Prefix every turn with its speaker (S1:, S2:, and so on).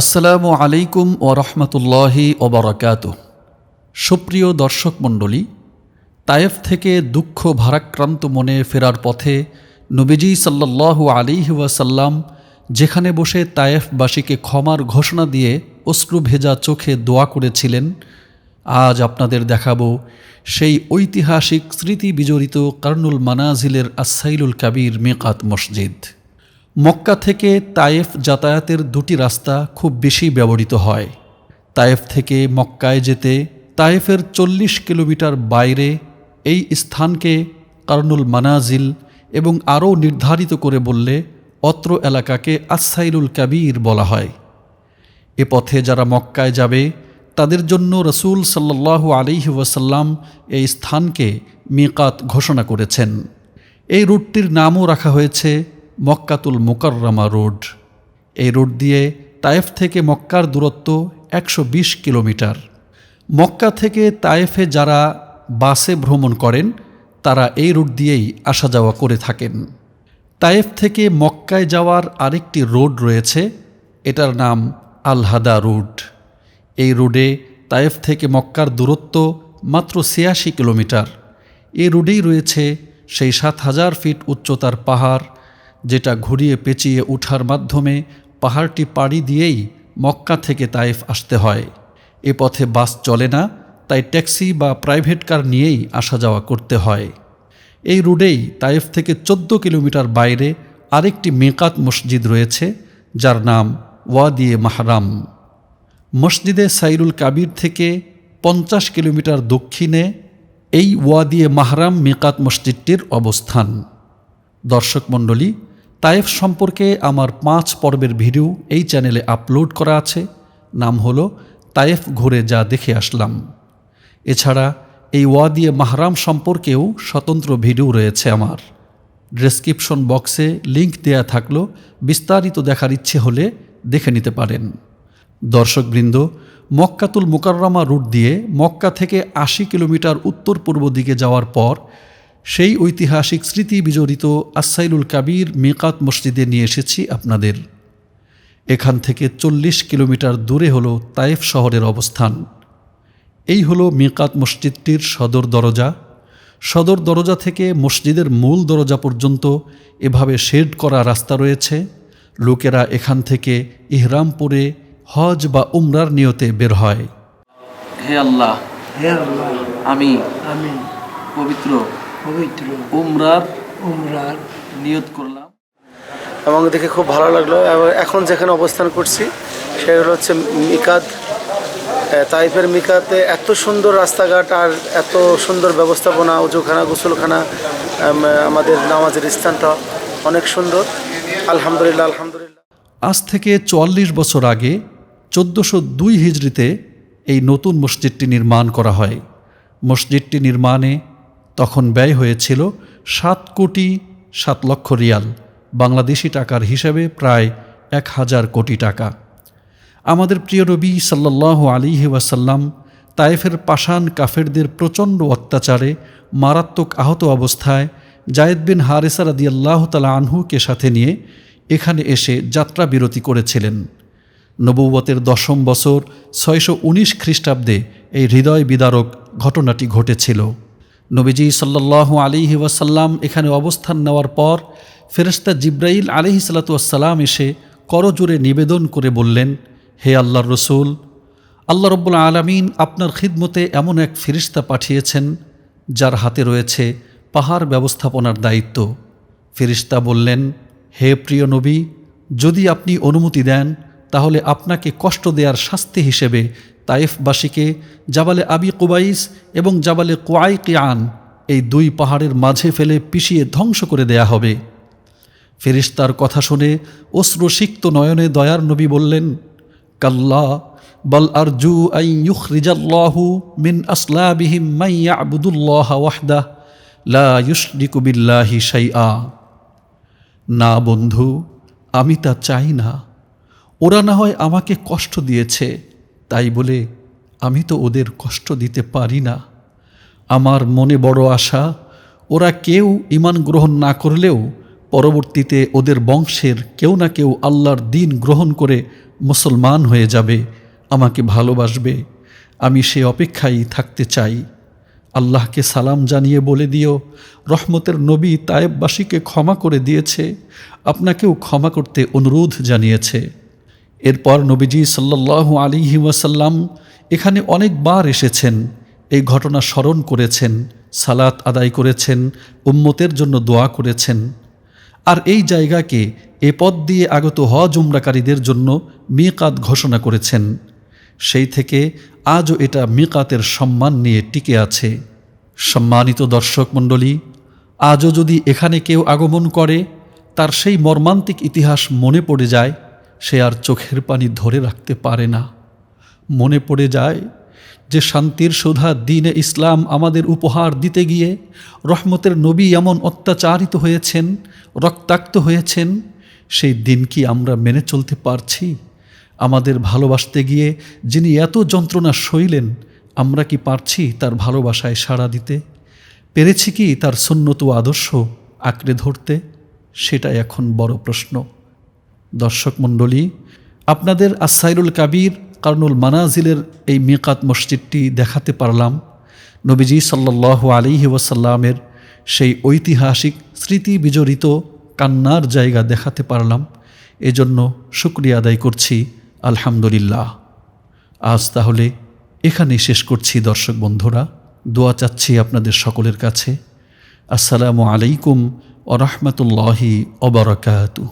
S1: আসসালামু আলাইকুম ও রহমতুল্লাহি ওবরাকাত সুপ্রিয় দর্শক মণ্ডলী, তায়েফ থেকে দুঃখ ভারাক্রান্ত মনে ফেরার পথে নবীজি সাল্লাল্লাহু আলিহি ওয়াসাল্লাম যেখানে বসে তায়েফবাসীকে ক্ষমার ঘোষণা দিয়ে অশ্রু ভেজা চোখে দোয়া করেছিলেন, আজ আপনাদের দেখাবো সেই ঐতিহাসিক স্মৃতি বিজড়িত কার্নুল মানাজিলের আসাইলুল কাবির মেকাত মসজিদ। মক্কা থেকে তায়েফ যাতায়াতের দুটি রাস্তা খুব বেশি ব্যবহৃত হয়। তায়েফ থেকে মক্কায় যেতে তায়েফের চল্লিশ কিলোমিটার বাইরে এই স্থানকে কার্নুল মানাজিল এবং আরও নির্ধারিত করে বললে অত্র এলাকাকে আসাইলুল কাবির বলা হয়। এ পথে যারা মক্কায় যাবে, তাদের জন্য রসুল সাল্লাল্লাহু আলিহি ওয়াসাল্লাম এই স্থানকে মিকাত ঘোষণা করেছেন। এই রুটটির নামও রাখা হয়েছে মক্কাতুল মোকাররমা রোড। এই রোড দিয়ে তায়েফ থেকে মক্কার দূরত্ব একশো বিশ কিলোমিটার। মক্কা থেকে তায়েফে যারা বাসে ভ্রমণ করেন, তারা এই রুট দিয়েই আসা যাওয়া করে থাকেন। তায়েফ থেকে মক্কায় যাওয়ার আরেকটি রোড রয়েছে, এটার নাম আলহাদা রুট এই রোডে তায়েফ থেকে মক্কার দূরত্ব মাত্র ছিয়াশি কিলোমিটার। এই রোডেই রয়েছে সেই সাত হাজার ফিট উচ্চতার পাহাড় যেটা ঘুরিয়ে পেঁচিয়ে ওঠার মাধ্যমে পাহাড়টি পাড়ি দিয়েই মক্কা থেকে তায়েফ আসতে হয়। এ পথে বাস চলে না, তাই ট্যাক্সি বা প্রাইভেট কার নিয়েই আসা যাওয়া করতে হয়। এই রুডেই তায়েফ থেকে চোদ্দ কিলোমিটার বাইরে আরেকটি মেকাত মসজিদ রয়েছে, যার নাম ওয়াদিয়ে মাহরাম। মসজিদে সাইরুল কাবির থেকে পঞ্চাশ কিলোমিটার দক্ষিণে এই ওয়াদিয়ে মাহরাম মেকাত মসজিদটির অবস্থান। দর্শক মণ্ডলী তায়েফ সম্পর্কে আমার পাঁচ পর্বের ভিডিও এই চ্যানেলে আপলোড করা আছে। নাম হলো তায়েফ ঘুরে যা দেখে আসলাম। এছাড়া এই ওয়াদিয়ে মাহরাম সম্পর্কেও স্বতন্ত্র ভিডিও রয়েছে আমার। ডেসক্রিপশন বক্সে লিংক দেয়া থাকল, বিস্তারিত দেখার ইচ্ছে হলে দেখে নিতে পারেন। দর্শকবৃন্দ, মক্কাতুল মুকাররমা রুট দিয়ে মক্কা থেকে আশি কিলোমিটার উত্তর পূর্ব দিকে যাওয়ার পর সেই ঐতিহাসিক স্মৃতি বিজড়িত আসাইলুল কাবির মেকাত মসজিদে নিয়ে এসেছি আপনাদের। এখান থেকে চল্লিশ কিলোমিটার দূরে হলো তায়েফ শহরের অবস্থান। এই হলো মেকাত মসজিদটির সদর দরজা। সদর দরজা থেকে মসজিদের মূল দরজা পর্যন্ত এভাবে শেড করা রাস্তা রয়েছে। লোকেরা এখান থেকে ইহরাম পরে হজ বা উমরার নিয়তে বের হয়। হে আল্লাহ
S2: হে আল্লাহ।
S1: আমি
S2: আমি
S1: পবিত্র
S2: পবিত্র
S1: উমরার
S2: উমরার
S1: নিয়ত করলাম।
S2: এবং দেখে খুব ভালো লাগল। এবং এখন যেখানে অবস্থান করছি সেগুলো হচ্ছে মিকাত। তাইফের মিকাতে এত সুন্দর রাস্তাঘাট আর এত সুন্দর ব্যবস্থাপনা উজুখানা গোসলখানা আমাদের নামাজের স্থানটা অনেক সুন্দর। আলহামদুলিল্লাহ আলহামদুলিল্লাহ।
S1: আজ থেকে চুয়াল্লিশ বছর আগে চোদ্দোশো দুই হিজড়িতে এই নতুন মসজিদটি নির্মাণ করা হয়। মসজিদটি নির্মাণে তখন ব্যয় হয়েছিল সাত কোটি সাত লক্ষ রিয়াল, বাংলাদেশি টাকার হিসাবে প্রায় এক হাজার কোটি টাকা। আমাদের প্রিয় নবী সাল্লাহ আলিহি ওয়াসাল্লাম তায়েফের পাষাণ কাফেরদের প্রচণ্ড অত্যাচারে মারাত্মক আহত অবস্থায় জায়েদ বিন হারেসা রাদি আল্লাহ তালা আনহুকে সাথে নিয়ে এখানে এসে যাত্রা বিরতি করেছিলেন। নবুবতের দশম বছর ছয়শো উনিশ খ্রিস্টাব্দে এই হৃদয় বিদারক ঘটনাটি ঘটেছিল। নবীজি সাল্লাহ আলিহি ওয়াসাল্লাম এখানে অবস্থান নেওয়ার পর ফেরেস্তা জিব্রাইল আলিহি সাল্লাতুয়াসাল্লাম এসে করজোরে নিবেদন করে বললেন, হে আল্লাহর রসুল, আল্লাহ রব্বুল আলমিন আপনার খিদমতে এমন এক ফিরিস্তা পাঠিয়েছেন, যার হাতে রয়েছে পাহাড় ব্যবস্থাপনার দায়িত্ব। ফিরিস্তা বললেন, হে প্রিয় নবী, যদি আপনি অনুমতি দেন, তাহলে আপনাকে কষ্ট দেওয়ার শাস্তি হিসেবে তাইফবাসীকে জাবালে আবি কুবাইস এবং জাবালে কোয়াই কিয়ান এই দুই পাহাড়ের মাঝে ফেলে পিষিয়ে ধ্বংস করে দেয়া হবে। ফেরিস্তার কথা শুনে অশ্রুসিক্ত নয়নে দয়ার নবী বললেন, কাল্লা, বল আরজু আই ইউখরিজাল্লাহু মিন আসলাবিহিম মাই ইয়াবুদুল্লাহ ওয়াহদাহ লা বিল্লাহি শাইআ। না বন্ধু, আমি তা চাই না। ওরা না হয় আমাকে কষ্ট দিয়েছে তাই বলে, আমি তো ওদের কষ্ট দিতে পারি না। আমার মনে বড় আশা, ওরা কেউ ইমান গ্রহণ না করলেও পরবর্তীতে ওদের বংশের কেউ না কেউ আল্লাহর দিন গ্রহণ করে মুসলমান হয়ে যাবে, আমাকে ভালোবাসবে। আমি সে অপেক্ষায় থাকতে চাই। আল্লাহকে সালাম জানিয়ে বলে দিও, রহমতের নবী তায়েববাসীকে ক্ষমা করে দিয়েছে, আপনাকেও ক্ষমা করতে অনুরোধ জানিয়েছে। এরপর নবীজি সাল্লাল্লাহু আলিহি ওয়াসাল্লাম এখানে অনেকবার এসেছেন, এই ঘটনা স্মরণ করেছেন, সালাত আদায় করেছেন, উম্মতের জন্য দোয়া করেছেন। আর এই জায়গাকে এ পথ দিয়ে আগত হজ উমরাকারীদের জন্য মিকাত ঘোষণা করেছেন। সেই থেকে আজও এটা মিকাতের সম্মান নিয়ে টিকে আছে। সম্মানিত দর্শক মণ্ডলী, আজও যদি এখানে কেউ আগমন করে, তার সেই মর্মান্তিক ইতিহাস মনে পড়ে যায় সে আর চোখের পানি ধরে রাখতে পারে না। মনে পড়ে যায় যে শান্তির সুধা দিনে ইসলাম আমাদের উপহার দিতে গিয়ে রহমতের নবী এমন অত্যাচারিত হয়েছেন, রক্তাক্ত হয়েছেন, সেই দিন কি আমরা মেনে চলতে পারছি? আমাদের ভালোবাসতে গিয়ে যিনি এত যন্ত্রণা সইলেন, আমরা কি পারছি তার ভালোবাসায় সাড়া দিতে? পেরেছি কি তার সুন্নত আদর্শ আঁকড়ে ধরতে? সেটা এখন বড় প্রশ্ন। দর্শক মণ্ডলী, আপনাদের আসাইরুল কাবির কারনুল মানাজিলের এই মিকাত মসজিদটি দেখাতে পারলাম। নবীজি সাল্লাহ আলিহি ওয়াসাল্লামের সেই ঐতিহাসিক স্মৃতি বিজড়িত কান্নার জায়গা দেখাতে পারলাম। এজন্য শুক্রিয়া আদায় করছি, আলহামদুলিল্লাহ। আজ তাহলে এখানেই শেষ করছি দর্শক বন্ধুরা। দোয়া চাচ্ছি আপনাদের সকলের কাছে। আসসালামু আলাইকুম ও রহমতুল্লাহি অবরাকাতু